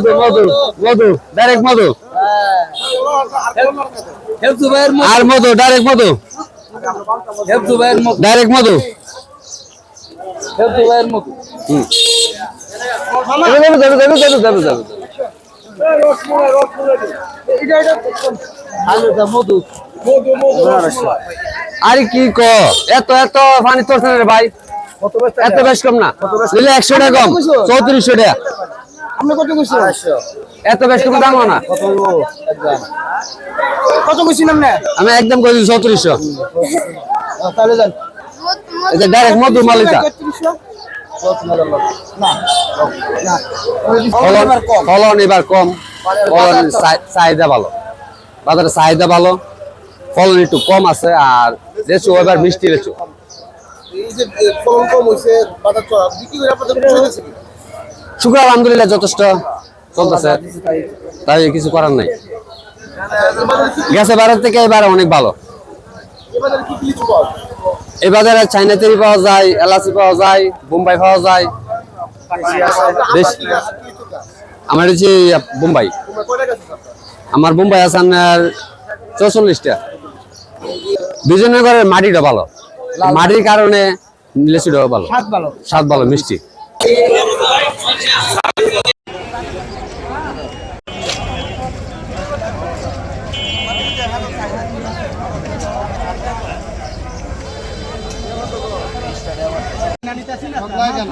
মধু মধু মধু ডাইরেক্ট মধু আর মধু ডাইরেক্ট মধু ডাইরেক্ট মধু আরে কি ক? এত এত পানি তোরছে না রে ভাই। এত বেশ কম না। একশো টাকা কম। চৌত্রিশশো টাকা। আপনি কত কইছেন? এত বেশ কম দাম না। কত কইছেন আপনি? আমি একদম দিচ্ছি চৌত্রিশশো তাহলে যান। এটা ডাইরেক্ট মধু মালিকা। ফলন ফলন এবার কম। ফলন চাই- চাহিদা ভালো। বাজারে চাহিদা ভালো। ফলন একটু কম আছে আর লেচু এবার মিষ্টি লেচু। এই যে ফলন কম হয়েছে বাজার চড়া বিক্রি করে আপনাদের? শুক্র আলহামদুলিল্লাহ যথেষ্ট চলতেছে। তাই কিছু করার নাই। গেছে বাজার থেকে এবার অনেক ভালো। এবারে কি কি পাওয়া যায়? এই বাজারে চাইনা তেরি পাওয়া যায় এলাচি পাওয়া যায়। বোম্বাই পাওয়া যায়? আমার হচ্ছে বোম্বাই আমার বোম্বাই আছে আপনার চৌচল্লিশটা। বিজয়নগরের মাটিটা ভালো। মাটির কারণে লেচুটাও ভালো। স্বাদ ভালো মিষ্টি। কেন?